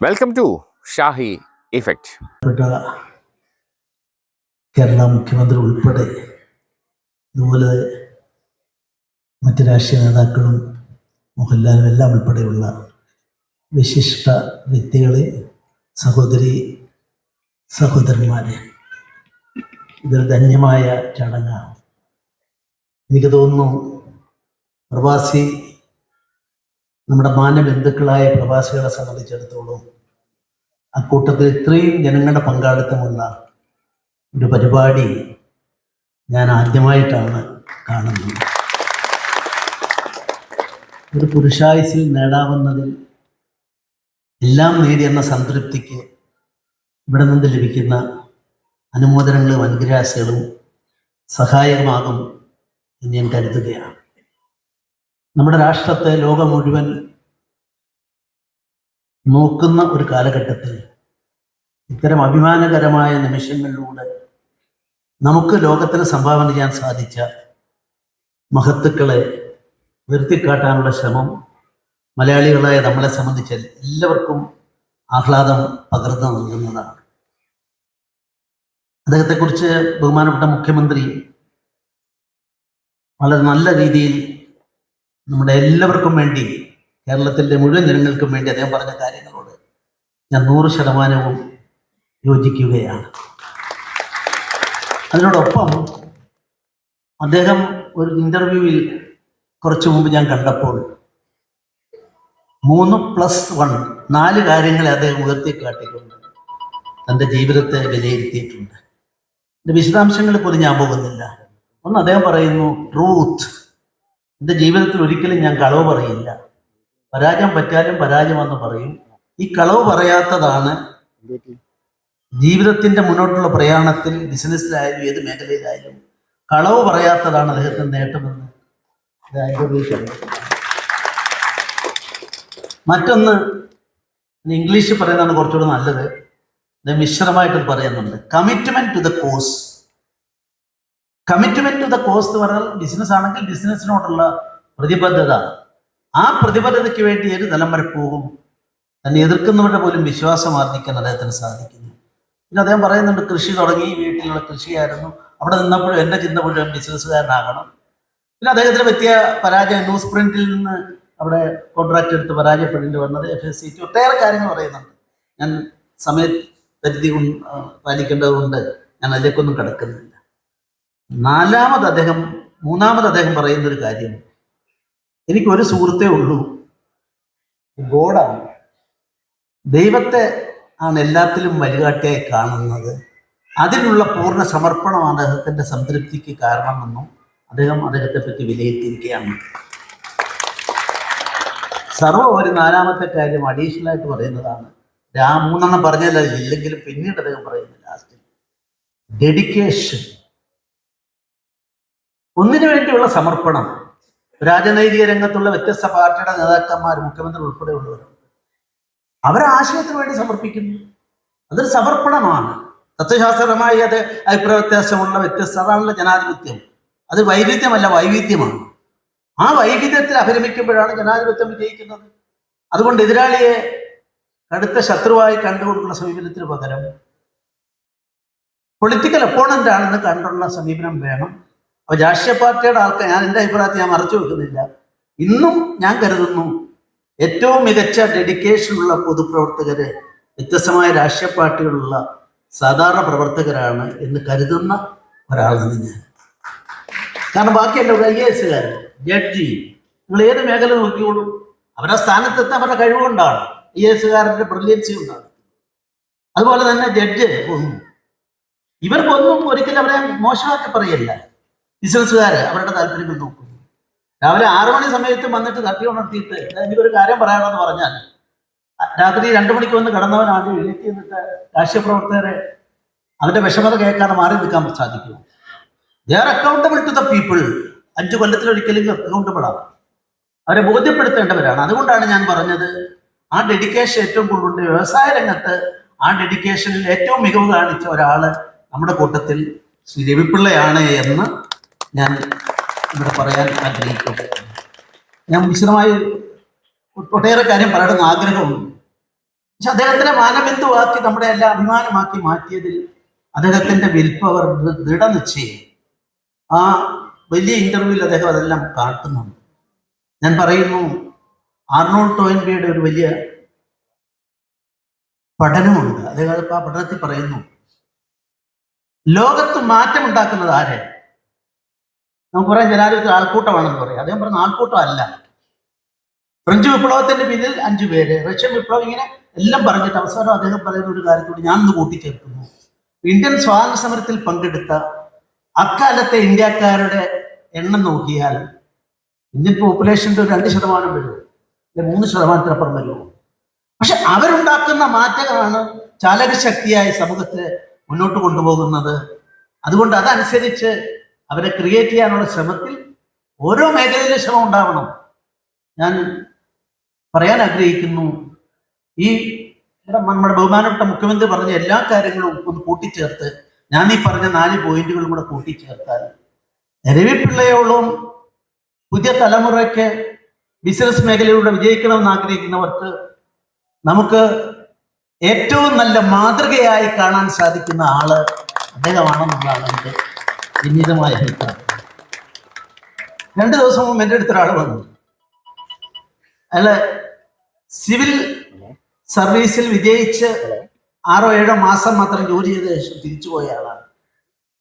Welcome to Shahi effect Kerala മുഖ്യമന്ത്രി ഉൾപ്പെടെ ഇതുപോലെ മറ്റ് രാഷ്ട്രീയ നേതാക്കളും മോഹൻലാലും എല്ലാം ഉൾപ്പെടെയുള്ള വിശിഷ്ട വ്യക്തികളെ സഹോദരി സഹോദരന്മാരെ ഇതൊരു ധന്യമായ ചടങ്ങാണ്. എനിക്ക് തോന്നുന്നു പ്രവാസി നമ്മുടെ മാനബന്ധുക്കളായ പ്രവാസികളെ സംബന്ധിച്ചിടത്തോളം അക്കൂട്ടത്തിൽ ഇത്രയും ജനങ്ങളുടെ പങ്കാളിത്തമുള്ള ഒരു പരിപാടി ഞാൻ ആദ്യമായിട്ടാണ് കാണുന്നത്. ഒരു പുരുഷായുസിൽ നേടാവുന്നതിൽ എല്ലാം നേടി എന്ന സംതൃപ്തിക്ക് ഇവിടെ നിന്ന് ലഭിക്കുന്ന അനുമോദനങ്ങളും അനുഗ്രാസങ്ങളും സഹായകമാകും എന്ന് ഞാൻ കരുതുകയാണ്. നമ്മുടെ രാഷ്ട്രത്തെ ലോകം മുഴുവൻ നോക്കുന്ന ഒരു കാലഘട്ടത്തിൽ ഇത്തരം അഭിമാനകരമായ നിമിഷങ്ങളിലൂടെ നമുക്ക് ലോകത്തിന് സംഭാവന ചെയ്യാൻ സാധിച്ച മഹത്തുക്കളെ ഉയർത്തിക്കാട്ടാനുള്ള ശ്രമം മലയാളികളായ നമ്മളെ സംബന്ധിച്ച് എല്ലാവർക്കും ആഹ്ലാദം പകർന്നു നൽകുന്നതാണ്. അദ്ദേഹത്തെക്കുറിച്ച് ബഹുമാനപ്പെട്ട മുഖ്യമന്ത്രി വളരെ നല്ല രീതിയിൽ നമ്മുടെ എല്ലാവർക്കും വേണ്ടി കേരളത്തിന്റെ മുഴുവൻ ജനങ്ങൾക്കും വേണ്ടി അദ്ദേഹം പറഞ്ഞ കാര്യങ്ങളോട് ഞാൻ നൂറ് ശതമാനവും യോജിക്കുകയാണ്. അതിനോടൊപ്പം അദ്ദേഹം ഒരു ഇന്റർവ്യൂവിൽ കുറച്ചു മുമ്പ് ഞാൻ കണ്ടപ്പോൾ മൂന്ന് പ്ലസ് വൺ നാല് കാര്യങ്ങളെ അദ്ദേഹം ഉയർത്തിക്കാട്ടിക്കൊണ്ട് തന്റെ ജീവിതത്തെ വിലയിരുത്തിയിട്ടുണ്ട്. എന്റെ വിശദാംശങ്ങൾ പോലും ഞാൻ പോകുന്നില്ല. ഒന്ന് അദ്ദേഹം പറയുന്നു ട്രൂത്ത് എന്റെ ജീവിതത്തിൽ ഒരിക്കലും ഞാൻ കളവ് പറയില്ല. പരാജയം പറ്റാലും പരാജയമെന്ന് പറയും. ഈ കളവ് പറയാത്തതാണ് ജീവിതത്തിന്റെ മുന്നോട്ടുള്ള പ്രയാണത്തിൽ ബിസിനസ്സിലായാലും ഏത് മേഖലയിലായാലും കളവ് പറയാത്തതാണ് അദ്ദേഹത്തിന് നേട്ടമെന്ന്. മറ്റൊന്ന് ഇംഗ്ലീഷിൽ പറയുന്നതാണ് കുറച്ചുകൂടെ നല്ലത്. മിശ്രമായിട്ട് പറയുന്നുണ്ട്. Commitment to the cause commitment to the cause എന്ന് പറഞ്ഞാൽ ബിസിനസ് ആണെങ്കിൽ ബിസിനസ്സിനോടുള്ള പ്രതിബദ്ധത. ആ പ്രതിബദ്ധതയ്ക്ക് വേണ്ടി ഏത് തലം വരെ പോകും? തന്നെ എതിർക്കുന്നവരുടെ പോലും വിശ്വാസം ആർജിക്കാൻ അദ്ദേഹത്തിന് സാധിക്കുന്നു. പിന്നെ അദ്ദേഹം പറയുന്നുണ്ട് കൃഷി തുടങ്ങി വീട്ടിലുള്ള കൃഷിയായിരുന്നു. അവിടെ നിന്നപ്പോഴും എന്റെ ചിന്ത മുഴുവൻ ബിസിനസ്സുകാരനാകണം പിന്നെ അദ്ദേഹത്തിന് പറ്റിയ പരാജയം ന്യൂസ് പ്രിന്റിൽ നിന്ന് അവിടെ കോൺട്രാക്ട് എടുത്ത് പരാജയപ്പെടേണ്ടി വന്നത് എഫ് എസ് സി ടി ഒട്ടേറെ കാര്യങ്ങൾ പറയുന്നുണ്ട്. ഞാൻ സമയ പരിധി പാലിക്കേണ്ടതുകൊണ്ട് ഞാൻ അതിലേക്കൊന്നും കിടക്കുന്നില്ല. നാലാമത് അദ്ദേഹം മൂന്നാമത് അദ്ദേഹം പറയുന്ന ഒരു കാര്യം. എനിക്ക് ഒരു സുഹൃത്തേ ഉള്ളൂ. ഗോഡാണ്. ദൈവത്തെ ആണ് എല്ലാത്തിലും വഴികാട്ടിയായി കാണുന്നത്. അതിനുള്ള പൂർണ സമർപ്പണമാണ് അദ്ദേഹത്തിന്റെ സംതൃപ്തിക്ക് കാരണമെന്നും അദ്ദേഹം അദ്ദേഹത്തെ പറ്റി വിലയിരുത്തിയിരിക്കുകയാണ്. സർവ ഒരു നാലാമത്തെ കാര്യം അഡീഷണൽ ആയിട്ട് പറയുന്നതാണ്. ആ പറഞ്ഞാൽ ഇല്ലെങ്കിലും പിന്നീട് അദ്ദേഹം പറയുന്നു ലാസ്റ്റ്. ഡെഡിക്കേഷൻ ഒന്നിനു വേണ്ടിയുള്ള സമർപ്പണം. രാജനൈതിക രംഗത്തുള്ള വ്യത്യസ്ത പാർട്ടിയുടെ നേതാക്കന്മാർ മുഖ്യമന്ത്രി ഉൾപ്പെടെയുള്ളവരുണ്ട് അവരെ ആശയത്തിന് വേണ്ടി സമർപ്പിക്കുന്നു. അതൊരു സമർപ്പണമാണ്. തത്വശാസ്ത്രപരമായി അത് അഭിപ്രായ വ്യത്യാസമുള്ള വ്യത്യസ്ത അതാണല്ലോ ജനാധിപത്യം. അത് വൈവിധ്യമല്ല വൈവിധ്യമാണ്. ആ വൈവിധ്യത്തിൽ അഭിരമിക്കുമ്പോഴാണ് ജനാധിപത്യം വിജയിക്കുന്നത്. അതുകൊണ്ട് എതിരാളിയെ കടുത്ത ശത്രുവായി കണ്ടുകൊണ്ടുള്ള സമീപനത്തിന് പകരം പൊളിറ്റിക്കൽ അപ്പോണന്റ് ആണെന്ന് കണ്ടുള്ള സമീപനം വേണം. അപ്പൊ രാഷ്ട്രീയ പാർട്ടിയുടെ ആൾക്കാർ ഞാൻ എന്റെ അഭിപ്രായത്തിൽ ഞാൻ മറച്ചു വെക്കുന്നില്ല. ഇന്നും ഞാൻ കരുതുന്നു ഏറ്റവും മികച്ച ഡെഡിക്കേഷനുള്ള പൊതുപ്രവർത്തകരെ വ്യത്യസ്തമായ രാഷ്ട്രീയ പാർട്ടികളുള്ള സാധാരണ പ്രവർത്തകരാണ് എന്ന് കരുതുന്ന ഒരാളാണ് ഞാൻ. കാരണം ബാക്കിയല്ല ഒരു ഐ എ എസുകാരൻ ജഡ്ജി നിങ്ങൾ ഏത് മേഖല നോക്കിയോളൂ അവരുടെ സ്ഥാനത്തെത്താൻ അവരുടെ കഴിവുകൊണ്ടാണ്. ഐ എ എസുകാരന്റെ ബ്രില്യൻസി കൊണ്ടാണ്. അതുപോലെ തന്നെ ജഡ്ജ് ഇവർക്കൊന്നും ഒരിക്കലും അവരെ മോശമാക്കി പറയല്ല. ബിസിനസ്സുകാർ അവരുടെ താല്പര്യങ്ങൾ നോക്കുന്നു രാവിലെ ആറു മണി സമയത്ത് വന്നിട്ട് തട്ടി ഉണർത്തിയിട്ട് "ദാ എനിക്കൊരു കാര്യം പറയണമെന്ന് പറഞ്ഞാൽ രാത്രി രണ്ടു മണിക്ക് വന്ന് കിടന്നവനാണ് എഴുതി എന്നിട്ട് രാഷ്ട്രീയ പ്രവർത്തകരെ അവരുടെ വിഷമത കേൾക്കാതെ മാറി നിൽക്കാൻ സാധിക്കും. They are accountable to the people അഞ്ചു കൊല്ലത്തിലൊരിക്കലും അക്കൗണ്ടബിൾ ആണ് അവരെ ബോധ്യപ്പെടുത്തേണ്ടവരാണ്. അതുകൊണ്ടാണ് ഞാൻ പറഞ്ഞത് ആ ഡെഡിക്കേഷൻ ഏറ്റവും കൂടുതൽ വ്യവസായ രംഗത്ത് ആ ഡെഡിക്കേഷനിൽ ഏറ്റവും മികവ് കാണിച്ച ഒരാൾ നമ്മുടെ കൂട്ടത്തിൽ ശ്രീ രവിപിള്ളയാണ് എന്ന് ഞാൻ ഇവിടെ പറയാൻ ആഗ്രഹിക്കുന്നു. ഞാൻ വിശദമായി ഒട്ടേറെ കാര്യം പറയണമെന്ന് ആഗ്രഹമുണ്ട്. പക്ഷെ അദ്ദേഹത്തിന്റെ മാനബിന്ദുവാക്കി നമ്മുടെ എല്ലാം അഭിമാനമാക്കി മാറ്റിയതിൽ അദ്ദേഹത്തിന്റെ വിൽപ്പവർ ദൃഢനിശ്ചയം. ആ വലിയ ഇന്റർവ്യൂവിൽ അദ്ദേഹം അതെല്ലാം കാട്ടുന്നുണ്ട്. ഞാൻ പറയുന്നു ആർണോൾഡ് ടോയിൻബിയുടെ ഒരു വലിയ പഠനമുണ്ട്. അദ്ദേഹം ആ പഠനത്തിൽ പറയുന്നു ലോകത്ത് മാറ്റമുണ്ടാക്കുന്നത് ആരെ? നമുക്ക് പറയാം ജനാധിപത്യ ആൾക്കൂട്ടമാണെന്ന് പറയാം. അദ്ദേഹം പറഞ്ഞ ആൾക്കൂട്ടം അല്ല ഫ്രഞ്ച് വിപ്ലവത്തിന്റെ പിന്നിൽ അഞ്ചു പേര്. റഷ്യൻ വിപ്ലവം ഇങ്ങനെ എല്ലാം പറഞ്ഞിട്ട് അവസാനം അദ്ദേഹം പറയുന്ന ഒരു കാര്യത്തോട് ഞാൻ ഒന്ന് കൂട്ടിച്ചേർക്കുന്നു. ഇന്ത്യൻ സ്വാതന്ത്ര്യ സമരത്തിൽ പങ്കെടുത്ത അക്കാലത്തെ ഇന്ത്യക്കാരുടെ എണ്ണം നോക്കിയാൽ ഇന്ത്യൻ പോപ്പുലേഷന്റെ ഒരു രണ്ട് ശതമാനം വരുമോ അല്ലെ മൂന്ന് ശതമാനത്തിനപ്പുറം വരുമോ പക്ഷെ അവരുണ്ടാക്കുന്ന മാറ്റങ്ങളാണ് ചാലകശക്തിയായി സമൂഹത്തെ മുന്നോട്ട് കൊണ്ടുപോകുന്നത്. അതുകൊണ്ട് അതനുസരിച്ച് അവരെ ക്രിയേറ്റ് ചെയ്യാനുള്ള ശ്രമത്തിൽ ഓരോ മേഖലയിലും ശ്രമം ഉണ്ടാവണം. ഞാൻ പറയാൻ ആഗ്രഹിക്കുന്നു ഈ നമ്മുടെ ബഹുമാനപ്പെട്ട മുഖ്യമന്ത്രി പറഞ്ഞ എല്ലാ കാര്യങ്ങളും ഒന്ന് കൂട്ടിച്ചേർത്ത് ഞാൻ ഈ പറഞ്ഞ നാല് പോയിന്റുകളും കൂടെ കൂട്ടിച്ചേർത്താൽ രവിപിള്ളയോളം പുതിയ തലമുറയ്ക്ക് ബിസിനസ് മേഖലയിലൂടെ വിജയിക്കണമെന്ന് ആഗ്രഹിക്കുന്നവർക്ക് നമുക്ക് ഏറ്റവും നല്ല മാതൃകയായി കാണാൻ സാധിക്കുന്ന ആൾ അദ്ദേഹമാണെന്നുള്ളതാണ് എന്റെ വിനീതമായ അഭിപ്രായം രണ്ട് ദിവസം മുമ്പ് എന്റെ അടുത്തൊരാൾ വന്നു. അല്ല സിവിൽ സർവീസിൽ വിജയിച്ച് ആറോ ഏഴോ മാസം മാത്രം ജോലി ചെയ്ത ശേഷം തിരിച്ചുപോയ ആളാണ്.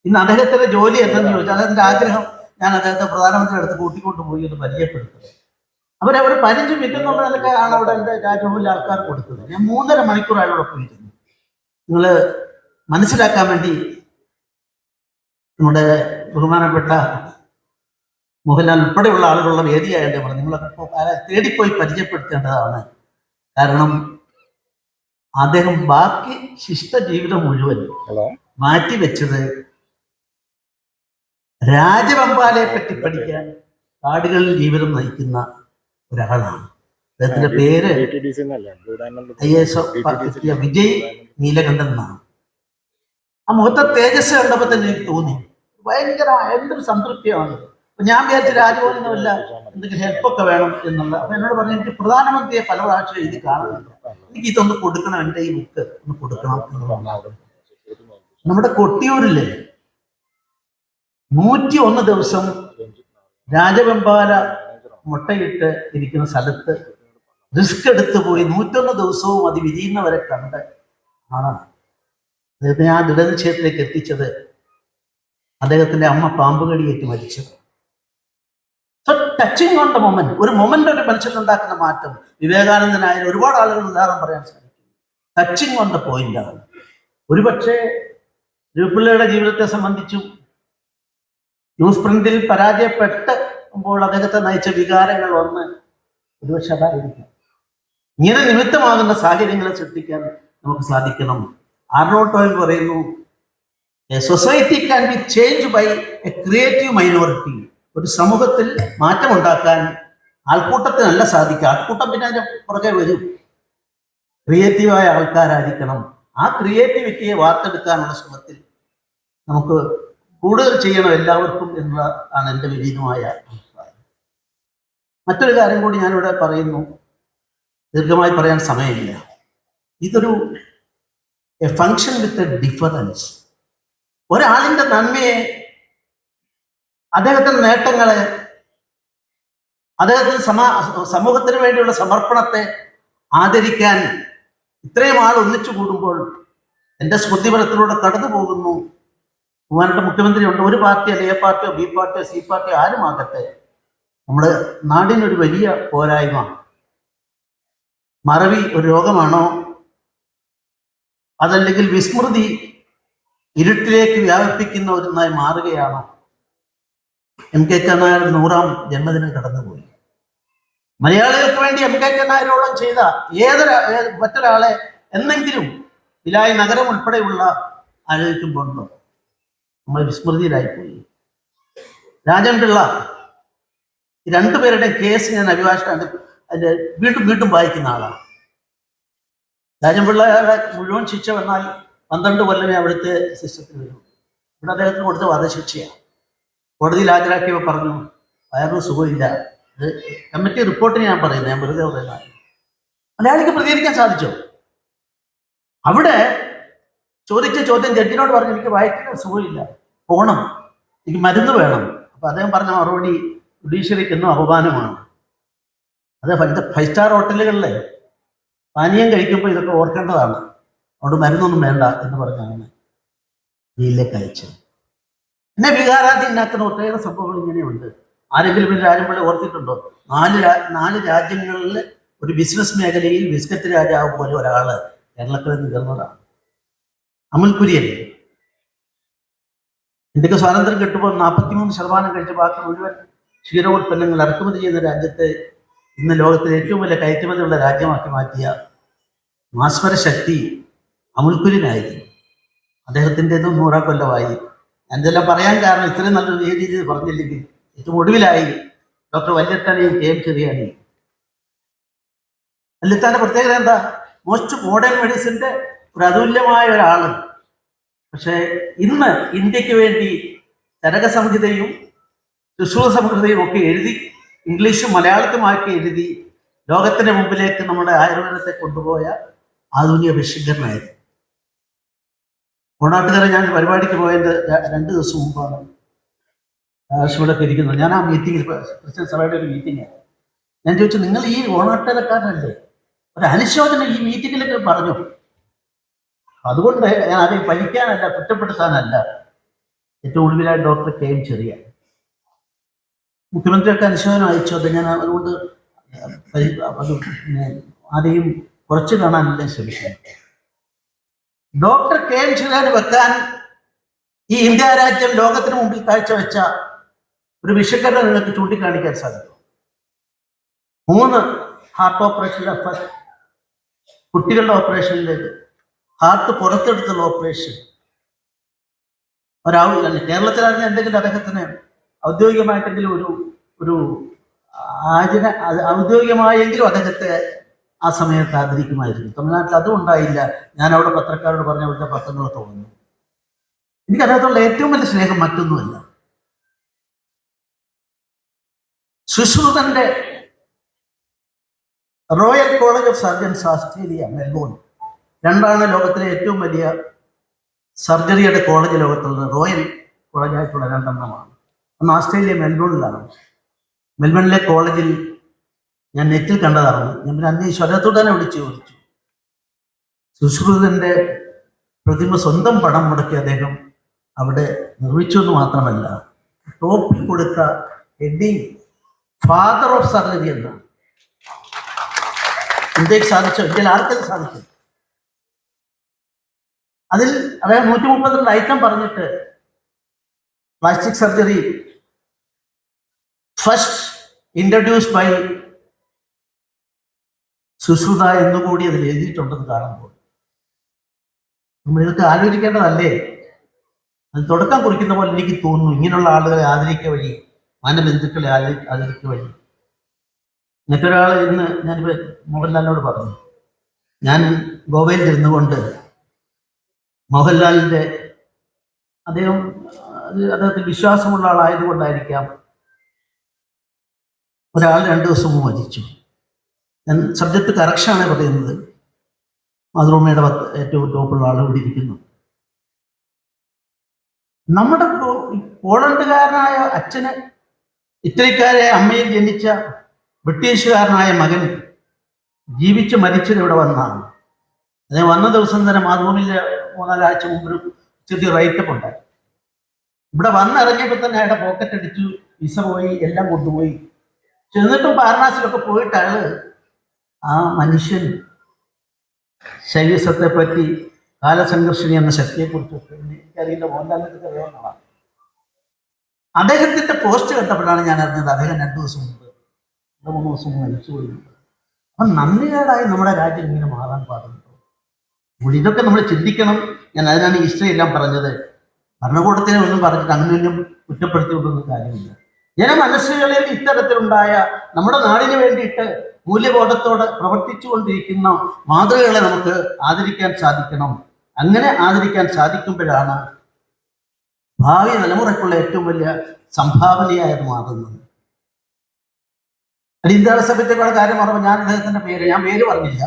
ഇന്ന് അദ്ദേഹത്തിന്റെ ജോലി എന്തെന്ന് ചോദിച്ചാൽ അദ്ദേഹത്തിന്റെ ആഗ്രഹം ഞാൻ അദ്ദേഹത്തെ പ്രധാനമന്ത്രിയുടെ അടുത്ത് കൂട്ടിക്കൊണ്ട് പോയി ഒന്ന് പരിചയപ്പെടുത്തുന്നത് അവരവർ പതിനഞ്ച് മിനിറ്റ് കൊണ്ടൊക്കെ ആണ് അവിടെ എന്റെ രാജഭവനിലെ ആൾക്കാർ കൊടുത്തത്. ഞാൻ മൂന്നര മണിക്കൂർ അയാളോടൊപ്പം ഇരുന്നു. നിങ്ങൾ മനസ്സിലാക്കാൻ വേണ്ടി നമ്മുടെ ബഹുമാനപ്പെട്ട മോഹൻലാൽ ഉൾപ്പെടെയുള്ള ആളുകളുള്ള വേദിയായിട്ട് പറഞ്ഞു നിങ്ങളൊക്കെ തേടിപ്പോയി പരിചയപ്പെടുത്തേണ്ടതാണ്. കാരണം അദ്ദേഹം ബാക്കി ശിഷ്ട ജീവിതം മുഴുവൻ മാറ്റിവെച്ചത് രാജവമ്പാലയെ പറ്റി പഠിക്കാൻ കാടുകളിൽ ജീവിതം നയിക്കുന്ന ഒരാളാണ്. അദ്ദേഹത്തിന്റെ പേര് ഐ എസ് വിജയ് നീലകണ്ഠൻ എന്നാണ്. ആ മുഖത്തെ തേജസ് കണ്ടപ്പോൾ തന്നെ എനിക്ക് തോന്നി. ഭയങ്കരമായ എന്തൊരു സംതൃപ്തിയാണ്. ഞാൻ വിചാരിച്ച രാജഭവനിൽ വല്ല എന്തെങ്കിലും ഹെൽപ്പൊക്കെ വേണം എന്നുള്ള. അപ്പൊ എന്നോട് പറഞ്ഞു എനിക്ക് പ്രധാനമന്ത്രിയെ പല പ്രാവശ്യം എഴുതി കാണുന്നുണ്ട്. എനിക്ക് ഇതൊന്ന് കൊടുക്കണം എന്റെ ഈ ബുക്ക് ഒന്ന് കൊടുക്കണം. എന്ന് പറഞ്ഞു നമ്മുടെ കൊട്ടിയൂരിൽ നൂറ്റി ഒന്ന് ദിവസം രാജവെമ്പാല മുട്ടയിട്ട് ഇരിക്കുന്ന സ്ഥലത്ത് റിസ്ക് എടുത്തു പോയി നൂറ്റൊന്ന് ദിവസവും അത് വിരിയുന്നവരെ കണ്ട് ആണ്. അദ്ദേഹത്തെ ആ ദൃഢനിശ്ചയത്തിലേക്ക് എത്തിച്ചത് അദ്ദേഹത്തിന്റെ അമ്മ പാമ്പ് കടിയേറ്റ് മരിച്ചത് ടച്ചിങ് ഓൺ ദ മൊമെന്റ് ഒരു മൊമെന്റ് ഒരു മനുഷ്യനുണ്ടാക്കുന്ന മാറ്റം വിവേകാനന്ദനായ ഒരുപാട് ആളുകൾ ഉദാഹരണം പറയാൻ സാധിക്കും. ടച്ചിങ് ഓൺ ദ പോയിന്റ് ആണ്. ഒരുപക്ഷെ രൂപിള്ളയുടെ ജീവിതത്തെ സംബന്ധിച്ചും ന്യൂസ് പ്രിന്റിൽ പരാജയപ്പെട്ടുമ്പോൾ അദ്ദേഹത്തെ നയിച്ച വികാരങ്ങൾ ഒന്ന് ഒരുപക്ഷെ അതായിരിക്കാം. ഇങ്ങനെ നിമിത്തമാകുന്ന സാഹചര്യങ്ങളെ സൃഷ്ടിക്കാൻ നമുക്ക് സാധിക്കണം. ആർണോട്ടോയിൽ പറയുന്നു society can be change by a creative minority ഒരു സമൂഹത്തിൽ മാറ്റമുണ്ടാക്കാൻ ആൾക്കൂട്ടത്തിനല്ല സാധിക്കുക. ആൾക്കൂട്ടം പിന്നെ അതിന്റെ പുറകെ വരും. ക്രിയേറ്റീവായ ആൾക്കാരായിരിക്കണം. ആ ക്രിയേറ്റിവിറ്റിയെ വാർത്തെടുക്കാനുള്ള ശ്രമത്തിൽ നമുക്ക് കൂടുതൽ ചെയ്യണം എല്ലാവർക്കും എന്നുള്ളതാണ് എന്റെ വിനീതമായ അഭിപ്രായം. മറ്റൊരു കാര്യം കൂടി ഞാനിവിടെ പറയുന്നു. ദീർഘമായി പറയാൻ സമയമില്ല. ഇതൊരു a function with a difference ഒരാളിന്റെ നന്മയെ അദ്ദേഹത്തിന്റെ നേട്ടങ്ങളെ അദ്ദേഹത്തിന് സമാ സമൂഹത്തിന് വേണ്ടിയുള്ള സമർപ്പണത്തെ ആദരിക്കാൻ ഇത്രയും ആൾ ഒന്നിച്ചു കൂടുമ്പോൾ എന്റെ സ്മൃതിപരത്തിലൂടെ കടന്നു പോകുന്നു. കുമാരന്റെ മുഖ്യമന്ത്രി ഉണ്ട് ഒരു പാർട്ടി അല്ലെ എ പാർട്ടിയോ ബി പാർട്ടിയോ സി പാർട്ടിയോ ആരുമാകട്ടെ. നമ്മുടെ നാടിനൊരു വലിയ പോരായ്മ. മറവി ഒരു രോഗമാണോ? അതല്ലെങ്കിൽ വിസ്മൃതി ഇരുട്ടിലേക്ക് വ്യാപിപ്പിക്കുന്ന ഒന്നായി മാറുകയാണോ. എം കെ ചെന്നായർ നൂറാം ജന്മദിനം കടന്നുപോയി. മലയാളികൾക്ക് വേണ്ടി എം കെ ചെന്നായരോളം ചെയ്ത ഏതൊരു ഏത് മറ്റൊരാളെ എന്നെങ്കിലും ഇലായി നഗരം ഉൾപ്പെടെയുള്ള ആലോചിക്കുമ്പോണ്ടോ? നമ്മൾ വിസ്മൃതിയിലായിപ്പോയി. രാജൻ പിള്ള രണ്ടുപേരുടെ കേസ് ഞാൻ അഭിഭാഷകൻ അതിന്റെ വീണ്ടും വീണ്ടും വായിക്കുന്ന ആളാണ്. രാജൻ മുഴുവൻ ശിക്ഷ വന്നാൽ പന്ത്രണ്ട് കൊല്ലമേ അവിടുത്തെ സിസ്റ്റത്തിൽ വരും. ഇവിടെ അദ്ദേഹത്തിന് കൊടുത്ത വധശിക്ഷയാണ്. കോടതിയിൽ ഹാജരാക്കിയപ്പോൾ പറഞ്ഞു വയറിന് സുഖമില്ല. അത് കമ്മിറ്റി റിപ്പോർട്ടിന് ഞാൻ പറയുന്നത് ഞാൻ വെറുതെ പറയുന്നത്. മലയാളിക്ക് പ്രതികരിക്കാൻ സാധിച്ചോ? അവിടെ ചോദിച്ച ചോദ്യം ജഡ്ജിനോട് പറഞ്ഞു എനിക്ക് വയറ്റിന് സുഖമില്ല. പോകണം എനിക്ക് മരുന്ന് വേണം. അപ്പൊ അദ്ദേഹം പറഞ്ഞ മറുപടി ജുഡീഷ്യറിക്ക് എന്നും അപമാനമാണ്. അത് ഫൈവ് സ്റ്റാർ ഹോട്ടലുകളിലെ പാനീയം കഴിക്കുമ്പോൾ ഇതൊക്കെ ഓർക്കേണ്ടതാണ്. അതുകൊണ്ട് മരുന്നൊന്നും വേണ്ട എന്ന് പറഞ്ഞാണ് ജയിലിലേക്ക് അയച്ചത്. എന്നെ വികാരാധീനാക്കുന്ന ഒട്ടേറെ സംഭവങ്ങൾ ഇങ്ങനെയുണ്ട്. ആരെങ്കിലും ഒരു രാജ്യം പോലെ ഓർത്തിട്ടുണ്ടോ? നാല് നാല് രാജ്യങ്ങളിൽ ഒരു ബിസിനസ് മേഖലയിൽ ബിസ്ക്കറ്റ് രാജാവ് പോലെ ഒരാൾ കേരളത്തിൽ നിന്ന് കയറുന്നതാണ് അമുൽ കുര്യൻ. ഇന്ത്യയ്ക്ക് സ്വാതന്ത്ര്യം കിട്ടുമ്പോൾ നാൽപ്പത്തിമൂന്ന് ശതമാനം കഴിച്ച ബാക്കി മുഴുവൻ ക്ഷീരോത്പന്നങ്ങൾ ഇറക്കുമതി ചെയ്യുന്ന രാജ്യത്തെ ഇന്ന് ലോകത്തിലെ ഏറ്റവും വലിയ കയറ്റുമതിയുള്ള രാജ്യമാക്കി മാറ്റിയ മാസ്മര ശക്തി അമുൽ അദ്ദേഹത്തിന്റെ അദ്ദേഹത്തിന്റെതും നൂറാ കൊല്ലമായി. ഞാൻ ഇതെല്ലാം പറയാൻ കാരണം ഇത്രയും നല്ലൊരു രീതിയിൽ പറഞ്ഞില്ലെങ്കിൽ ഏറ്റവും ഒടുവിലായി ഡോക്ടർ വല്യത്താനെയും കെ എം ചെറിയാനെയും വല്യത്താന്റെ പ്രത്യേകത എന്താ? മോസ്റ്റ് മോഡേൺ മെഡിസിന്റെ ഒരു അതുല്യമായ ഒരാൾ പക്ഷേ ഇന്ന് ഇന്ത്യയ്ക്ക് വേണ്ടി ചരക സംഹിതയും ശുശ്രൂഷ സംഹിതയും ഒക്കെ എഴുതി ഇംഗ്ലീഷും മലയാളത്തുമാക്കി എഴുതി ലോകത്തിന്റെ മുമ്പിലേക്ക് നമ്മുടെ ആയുർവേദത്തെ കൊണ്ടുപോയ ആധുനിക ബഷീകരനായിരുന്നു ഓണാട്ടുകാരെ ഞാൻ പരിപാടിക്ക് പോയതിന്റെ രണ്ട് ദിവസം മുമ്പാണ്. ആശുപത്രിയൊക്കെ ഇരിക്കുന്നത്. ഞാൻ ആ മീറ്റിംഗിൽ ക്രിസ്ത്യൻ സഭയുടെ ഒരു മീറ്റിംഗ് ഞാൻ ചോദിച്ചു നിങ്ങൾ ഈ ഓണാട്ടുകാരക്കാരനല്ലേ ഒരു അനുശോചനം ഈ മീറ്റിങ്ങിലൊക്കെ പറഞ്ഞു. അതുകൊണ്ട് ഞാൻ ആരെയും പഠിക്കാനല്ല കുറ്റപ്പെടുത്താനല്ല ഏറ്റവും ഒടുവിലായി ഡോക്ടർ കെ എം ചെറിയ. മുഖ്യമന്ത്രിയൊക്കെ അനുശോചനം അയച്ചു. അത് ഞാൻ അതുകൊണ്ട് അത് ആരെയും കുറച്ച് കാണാനല്ല ശ്രമിക്കുന്നത് ഡോക്ടർ കെ എൻ ശ്രീധരൻ വെക്കാൻ ഈ ഇന്ത്യ രാജ്യം ലോകത്തിന് മുമ്പിൽ കാഴ്ചവെച്ച ഒരു വിഷക്കരണ നിങ്ങൾക്ക് ചൂണ്ടിക്കാണിക്കാൻ സാധിക്കും. മൂന്ന് ഹാർട്ട് ഓപ്പറേഷനിലെ കുട്ടികളുടെ ഓപ്പറേഷനിലേക്ക് ഹാർട്ട് പുറത്തെടുത്തുള്ള ഓപ്പറേഷൻ ഒരാളില്ല കേരളത്തിലാണെങ്കിൽ എന്തെങ്കിലും അദ്ദേഹത്തിന് ഔദ്യോഗികമായിട്ടെങ്കിലും ഒരു ഒരു ആചര ഔദ്യോഗികമായെങ്കിലും അദ്ദേഹത്തെ ആ സമയത്ത് ആദരിക്കുമായിരുന്നു. തമിഴ്നാട്ടിൽ അതും ഉണ്ടായില്ല. ഞാൻ അവിടെ പത്രക്കാരോട് പറഞ്ഞ അവിടുത്തെ പത്രങ്ങളൊക്കെ വന്നു എനിക്ക് അതിനകത്തുള്ള ഏറ്റവും വലിയ സ്നേഹം മറ്റൊന്നുമല്ല. സുശ്രുതന്റെ royal college of surgeons Australia Melbourne രണ്ടാണ് ലോകത്തിലെ ഏറ്റവും വലിയ സർജറിയുടെ കോളേജ് ലോകത്തുള്ള റോയൽ കോളേജായിട്ടുള്ള രണ്ടെണ്ണമാണ്. അന്ന് ഓസ്ട്രേലിയ മെൽബോണിലാണ്. മെൽബണിലെ കോളേജിൽ ഞാൻ നെറ്റിൽ കണ്ടതാണ്? ഞാൻ പിന്നെ അന്വേഷിച്ചു സ്വരത്തോട് തന്നെ വിളിച്ചു ചോദിച്ചു. സുശ്രുതന്റെ പ്രതിമ സ്വന്തം പണം മുടക്കി അദ്ദേഹം അവിടെ നിർമ്മിച്ചു എന്ന് മാത്രമല്ല ടോപ്പിൽ കൊടുത്ത ഹെഡിങ് ഫാദർ ഓഫ് സർജറി എന്നാണ്. ഇന്ത്യയ്ക്ക് സാധിച്ചോ? ഇന്ത്യയിൽ ആർക്കും സാധിച്ചു അതിൽ അദ്ദേഹം നൂറ്റി മുപ്പത്തിരണ്ട് ഐറ്റം പറഞ്ഞിട്ട് plastic surgery first introduce by Sushruta എന്നുകൂടി അതിൽ എഴുതിയിട്ടുണ്ടെന്ന് കാണുമ്പോൾ നമ്മൾ ഇതൊക്കെ ആലോചിക്കേണ്ടതല്ലേ? അത് തുടക്കം കുറിക്കുന്ന പോലെ എനിക്ക് തോന്നുന്നു ഇങ്ങനെയുള്ള ആളുകളെ ആദരിക്കുക വഴി മാനബന്ധുക്കളെ ആദരി ആദരിക്കുക വഴി. മറ്റൊരാൾ ഇന്ന് ഞാനിപ്പോൾ മോഹൻലാലിനോട് പറഞ്ഞു. ഞാൻ ഗോവയിൽ ഇരുന്നുകൊണ്ട് മോഹൻലാലിന്റെ അദ്ദേഹം അദ്ദേഹത്തിൽ വിശ്വാസമുള്ള ആളായതുകൊണ്ടായിരിക്കാം ഒരാൾ രണ്ടു ദിവസം മരിച്ചു. ഞാൻ സബ്ജക്ട് കറക്ഷനാണ് പറയുന്നത്. മാതൃഭൂമിയുടെ ഏറ്റവും ടോപ്പുള്ള ആൾ ഇവിടെ ഇരിക്കുന്നു. നമ്മുടെ പോളണ്ടുകാരനായ അച്ഛന് ഇറ്റലിക്കാരെ അമ്മയിൽ ജനിച്ച ബ്രിട്ടീഷുകാരനായ മകൻ ജീവിച്ച് മരിച്ചത് ഇവിടെ വന്നാണ്. അദ്ദേഹം വന്ന ദിവസം തന്നെ മാതൃഭൂമിയിലെ മൂന്നാലാഴ്ച മുമ്പ് ഒരു ചെറിയ റൈറ്റപ്പ് ഉണ്ടായി. ഇവിടെ വന്നിറങ്ങിയപ്പോൾ തന്നെ അയാളുടെ പോക്കറ്റ് അടിച്ചു വിസ പോയി എല്ലാം കൊണ്ടുപോയി. ചെന്നിട്ടും വാരണാസിലൊക്കെ പോയിട്ട് അയാൾ ആ മനുഷ്യൻ ശൈവസത്തെപ്പറ്റി കാലസംഘർഷിണി എന്ന ശക്തിയെക്കുറിച്ചൊക്കെ എനിക്കറിയില്ല മോഹൻലാലിനൊക്കെ അദ്ദേഹത്തിന്റെ പോസ്റ്റ് കണ്ടപ്പോഴാണ് ഞാൻ അറിഞ്ഞത് അദ്ദേഹം രണ്ടു ദിവസം മുമ്പ് രണ്ടു മൂന്ന് ദിവസം മുമ്പ് മരിച്ചുപോയി അപ്പൊ നന്ദികേടായി നമ്മുടെ രാജ്യം ഇങ്ങനെ മാറാൻ പാടുണ്ടോ? ഇതൊക്കെ നമ്മൾ ചിന്തിക്കണം ഞാൻ അതിനാണ് ഹിസ്റ്ററി എല്ലാം പറഞ്ഞത്. ഭരണകൂടത്തിനെ ഒന്നും പറഞ്ഞിട്ട് അങ്ങനെയൊന്നും കുറ്റപ്പെടുത്തിക്കൊണ്ടൊന്നും കാര്യമില്ല. ജനമനസ്സുകളിൽ ഇത്തരത്തിലുണ്ടായ നമ്മുടെ നാടിന് വേണ്ടിയിട്ട് മൂല്യബോധത്തോടെ പ്രവർത്തിച്ചുകൊണ്ടിരിക്കുന്ന മാതൃകകളെ നമുക്ക് ആദരിക്കാൻ സാധിക്കണം. അങ്ങനെ ആദരിക്കാൻ സാധിക്കുമ്പോഴാണ് ഭാവി തലമുറയ്ക്കുള്ള ഏറ്റവും വലിയ സംഭാവനയായത് മാറുന്നത് അടിയന്തര സഭ്യത്തെക്കുള്ള കാര്യം പറയുമ്പോൾ ഞാൻ അദ്ദേഹത്തിന്റെ പേര് ഞാൻ പേര് പറഞ്ഞില്ല.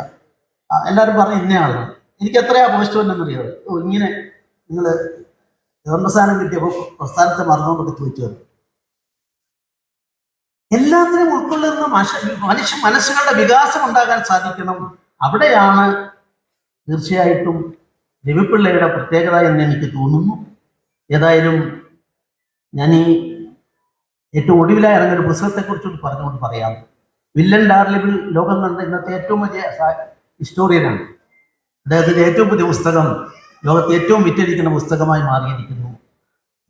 എല്ലാവരും പറഞ്ഞു ഇന്നയാളാണ് എനിക്ക് എത്രയാ പോസ്റ്റ് വന്നെന്നറിയോ ഇങ്ങനെ നിങ്ങൾ ഗവർണർ സ്ഥാനം കിട്ടിയപ്പോൾ പ്രസ്ഥാനത്തെ മറന്നുകൊണ്ടൊക്കെ ചോദിച്ചു എല്ലാത്തിനെയും ഉൾക്കൊള്ളുന്ന മനുഷ്യ മനസ്സുകളുടെ വികാസം ഉണ്ടാകാൻ സാധിക്കണം. അവിടെയാണ് തീർച്ചയായിട്ടും രവിപിള്ളയുടെ പ്രത്യേകത എന്ന് എനിക്ക് തോന്നുന്നു. ഏതായാലും ഞാൻ ഈ ഏറ്റവും ഒടുവിലായി ഇറങ്ങിയ പുസ്തകത്തെക്കുറിച്ചൊന്ന് പറഞ്ഞുകൊണ്ട് പറയാം. വില്ലൻ ഡാർലിബിൾ ലോകം കണ്ട ഇന്നത്തെ ഏറ്റവും വലിയ ഹിസ്റ്റോറിയനാണ്. അദ്ദേഹത്തിന്റെ ഏറ്റവും പുതിയ പുസ്തകം ലോകത്തെ ഏറ്റവും വിറ്റഴിക്കുന്ന പുസ്തകമായി മാറിയിരിക്കുന്നു.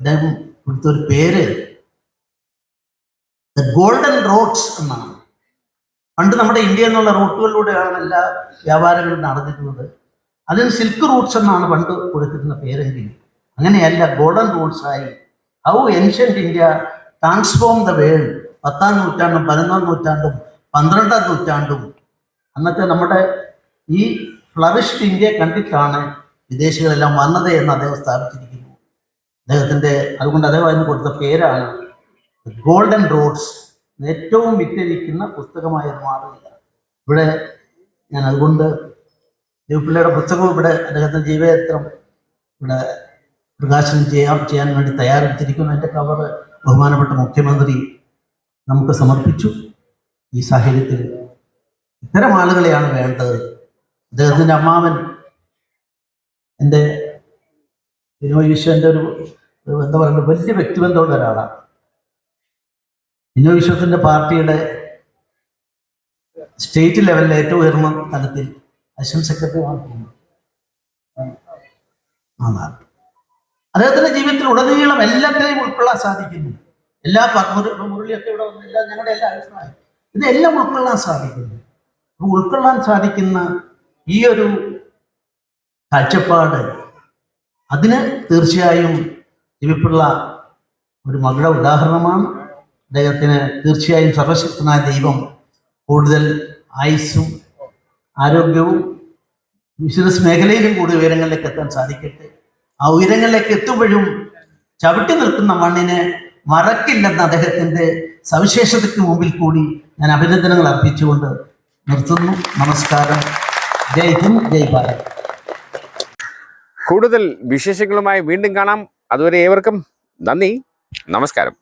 അദ്ദേഹം കൊടുത്തൊരു പേര് ദ ഗോൾഡൻ റോഡ്സ് എന്നാണ്. പണ്ട് നമ്മുടെ ഇന്ത്യ എന്നുള്ള റൂട്ടുകളിലൂടെയാണ് എല്ലാ വ്യാപാരങ്ങളും നടന്നിരുന്നത്. അതിന് സിൽക്ക് റൂട്ട്സ് എന്നാണ് പണ്ട് കൊടുത്തിരുന്ന പേരെങ്കിൽ അങ്ങനെയല്ല ഗോൾഡൻ റൂട്ട്സ് ആയി. How ancient India transform the world പത്താം നൂറ്റാണ്ടും പതിനൊന്നാം നൂറ്റാണ്ടും പന്ത്രണ്ടാം നൂറ്റാണ്ടും. അന്നത്തെ നമ്മുടെ ഈ ഫ്ലറിഷ്ഡ് ഇന്ത്യ കണ്ടിട്ടാണ് വിദേശികളെല്ലാം വന്നത് എന്ന് അദ്ദേഹം സ്ഥാപിച്ചിരിക്കുന്നു. അദ്ദേഹത്തിന്റെ അതുകൊണ്ട് അദ്ദേഹം അതിന് കൊടുത്ത പേരാണ് ഗോൾഡൻ റോഡ്സ് ഏറ്റവും വിറ്റഴിക്കുന്ന പുസ്തകമായി അത് ഇവിടെ ഞാൻ അതുകൊണ്ട് ദേവപിള്ളയുടെ പുസ്തകവും ഇവിടെ അദ്ദേഹത്തിന്റെ ജീവചരിത്രം ഇവിടെ പ്രകാശനം ചെയ്യാം ചെയ്യാൻ വേണ്ടി തയ്യാറെടുത്തിരിക്കുന്നു. എന്റെ കവർ ബഹുമാനപ്പെട്ട മുഖ്യമന്ത്രി നമുക്ക് സമർപ്പിച്ചു. ഈ സാഹചര്യത്തിൽ ഇത്തരം ആളുകളെയാണ് വേണ്ടത്. അദ്ദേഹത്തിന്റെ അമ്മാവൻ എന്റെ വിനോയ് വിശ്വന്റെ ഒരു എന്താ പറയുക വലിയ വ്യക്തിബന്ധമുള്ള ഒരാളാണ്. ബിനോയ് പാർട്ടിയുടെ സ്റ്റേറ്റ് ലെവലിലെ ഏറ്റവും ഉയർന്ന തലത്തിൽ അസിസ്റ്റന്റ് സെക്രട്ടറി ആണ് അദ്ദേഹത്തിന്റെ ജീവിതത്തിൽ ഉടനീളം എല്ലാത്തിനെയും ഉൾക്കൊള്ളാൻ സാധിക്കുന്നു. എല്ലാ മുരളിയൊക്കെ ഇവിടെ വന്നില്ല ഞങ്ങളുടെ എല്ലാ അഭിപ്രായം. ഇതെല്ലാം ഉൾക്കൊള്ളാൻ സാധിക്കുന്നു. ഉൾക്കൊള്ളാൻ സാധിക്കുന്ന ഈ ഒരു കാഴ്ചപ്പാട് അതിന് തീർച്ചയായും രവിപ്പിള്ള ഒരു മകളുടെ ഉദാഹരണമാണ്. അദ്ദേഹത്തിന് തീർച്ചയായും സർവശക്തനായ ദൈവം കൂടുതൽ ആയുസ്സും ആരോഗ്യവും ബിസിനസ് മേഖലയിലും കൂടി ഉയരങ്ങളിലേക്ക് എത്താൻ സാധിക്കട്ടെ. ആ ഉയരങ്ങളിലേക്ക് എത്തുമ്പോഴും ചവിട്ടി നിൽക്കുന്ന മണ്ണിനെ മറക്കില്ലെന്ന അദ്ദേഹത്തിന്റെ സവിശേഷതയ്ക്ക് മുമ്പിൽ കൂടി ഞാൻ അഭിനന്ദനങ്ങൾ അർപ്പിച്ചുകൊണ്ട് നിർത്തുന്നു. നമസ്കാരം. ജയ് ഹിന്ദ് ജയ് ഭാരത്. കൂടുതൽ വിശേഷങ്ങളുമായി വീണ്ടും കാണാം. അതുവരെ ഏവർക്കും നന്ദി. നമസ്കാരം.